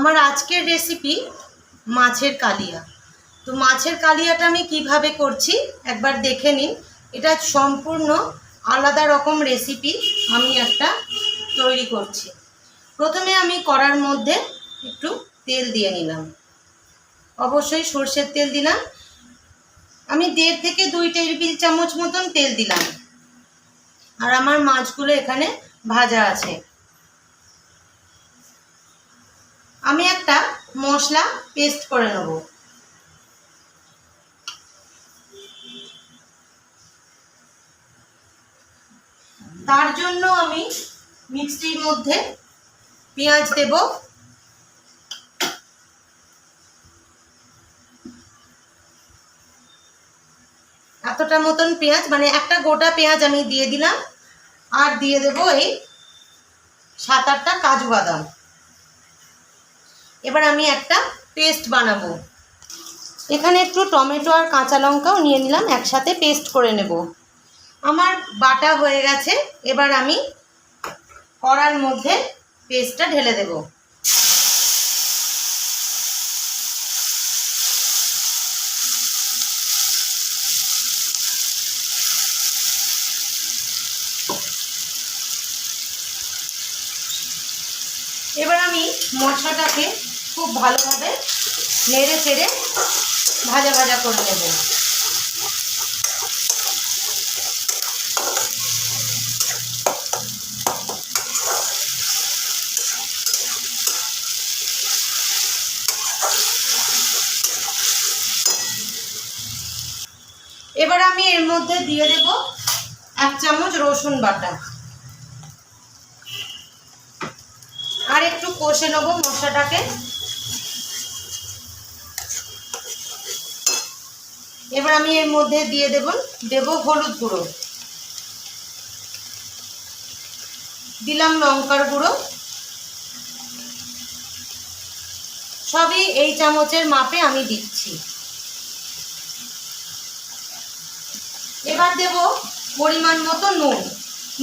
আমার আজকের রেসিপি মাছের কালিয়া। তো মাছের কালিয়াটা আমি কীভাবে করছি একবার দেখে নিন। এটা সম্পূর্ণ আলাদা রকম রেসিপি আমি একটা তৈরি করছি। প্রথমে আমি কড়ার মধ্যে একটু তেল দিয়ে নিলাম। অবশ্যই সর্ষের তেল দিলাম। আমি দেড় থেকে দুই টেবিল চামচ মতন তেল দিলাম। আর আমার মাছগুলো এখানে ভাজা আছে। আমি একটা মশলা পেস্ট করে নেব। তার জন্য আমি মিক্সির মধ্যে পেঁয়াজ দেব। এতটা মতন পেঁয়াজ মানে একটা গোটা পেঁয়াজ আমি দিয়ে দিলাম। আর দিয়ে দেব এই সাত আটটা কাজু বাদাম। এবার আমি একটা পেস্ট বানাবো। এখানে একটু টমেটো আর কাঁচা লঙ্কাও নিয়ে নিলাম, একসাথে পেস্ট করে নেব। আমার বাটা হয়ে গেছে, এবার আমি কড়ার মধ্যে পেস্টটা ঢেলে দেব। এবার আমি মশলাটাকে খুব ভালোভাবে নেড়ে চেড়ে ভাজা ভাজা করে নেব। এবার আমি এর মধ্যে দিয়ে দেব এক চামচ রসুন বাটা আর একটু কষে নেব মশলাটাকে। এবার আমি এর মধ্যে দিয়ে দেব দেব হলুদ গুঁড়ো। দিলাম লঙ্কার গুঁড়ো। সবই এই চামচের মাপে আমি দিচ্ছি। এবার দেব পরিমাণ মতো নুন।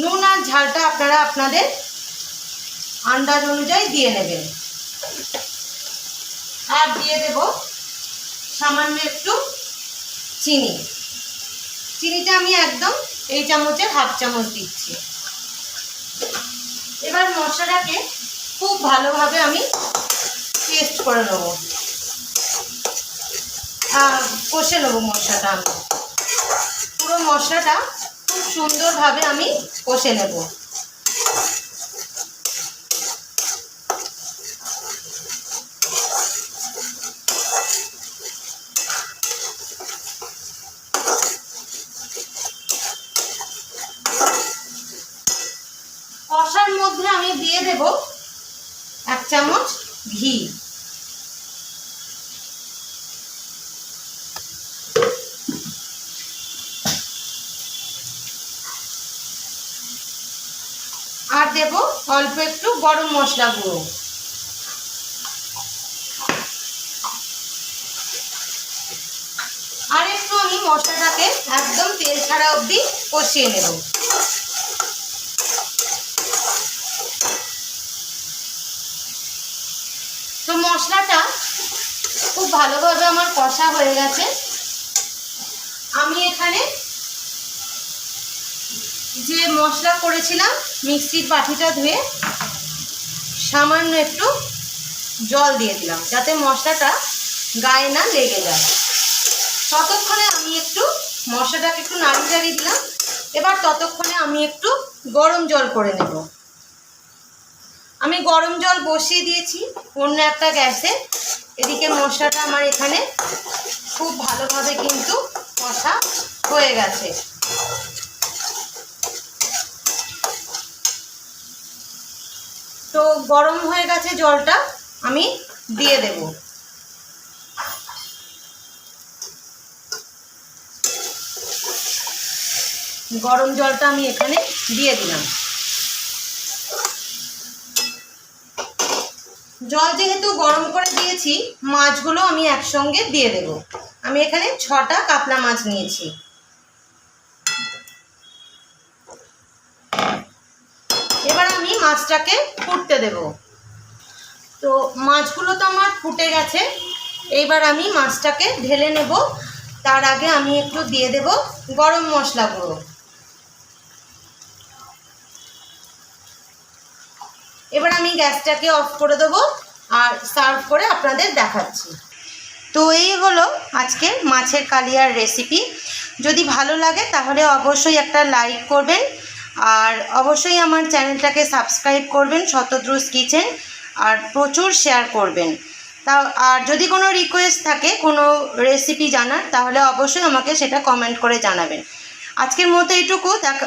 নুন আর ঝালটা আপনারা আপনাদের আন্দাজ অনুযায়ী দিয়ে নেবেন। আর দিয়ে দেব সামান্য একটু চিনি। চিনিটা আমি একদম এই চামচের হাফ চামচ দিচ্ছি। এবার মশলাটাকে খুব ভালোভাবে আমি পেস্ট করে নেব। কষে নেব মশলাটা আমি। পুরো মশলাটা খুব সুন্দরভাবে আমি কষে নেব। কষার মধ্যে আমি দিয়ে দেব এক চামচ ঘি। আর দেব অল্প একটু গরম মশলা গুঁড়ো। আর একটু আমি মশলাটাকে একদম তেল ছাড়া অবধি কষিয়ে নেব। মশলাটা খুব ভালোভাবে আমার কষা হয়ে গেছে। আমি এখানে যে মশলা করেছিলাম মিক্সির পাঠিটা ধুয়ে সামান্য একটু জল দিয়ে দিলাম, যাতে মশলাটা গায়ে না লেগে যায়। ততক্ষণে আমি একটু মশলাটাকে একটু নাড়িয়ে চাড়িয়ে দিলাম। এবার ততক্ষণে আমি একটু গরম জল করে নেব। আমি গরম জল বসিয়ে দিয়েছি, অন্য একটা গ্যাসে। এদিকে মশলাটা আমার এখানে খুব ভালোভাবে কিন্তু কষা হয়ে গেছে। তো গরম হয়ে গেছে জলটা, আমি দিয়ে দেব। গরম জলটা আমি এখানে দিয়ে দিলাম। জল যেহেতু গরম করে দিয়েছি, মাছগুলো আমি একসঙ্গে দিয়ে দেব। আমি এখানে ছটা কাতলা মাছ নিয়েছি। এবার আমি মাছটাকে ফুটতে দেব। তো মাছগুলো তো আমার ফুটে গেছে। এইবার আমি মাছটাকে ঢেলে নেব। তার আগে আমি একটু দিয়ে দেব গরম মশলা গুঁড়ো এবার আমি গ্যাসটাকে অফ করে দেবো আর সার্ভ করে আপনাদের দেখাচ্ছি। তো এই হলো আজকের মাছের কালিয়ার রেসিপি। যদি ভালো লাগে তাহলে অবশ্যই একটা লাইক করবেন আর অবশ্যই আমার চ্যানেলটাকে সাবস্ক্রাইব করবেন, শতদ্রুস কিচেন, আর প্রচুর শেয়ার করবেন। তা, আর যদি কোনো রিকোয়েস্ট থাকে, কোনো রেসিপি জানার, তাহলে অবশ্যই আমাকে সেটা কমেন্ট করে জানাবেন। আজকের মতো এইটুকু, দেখা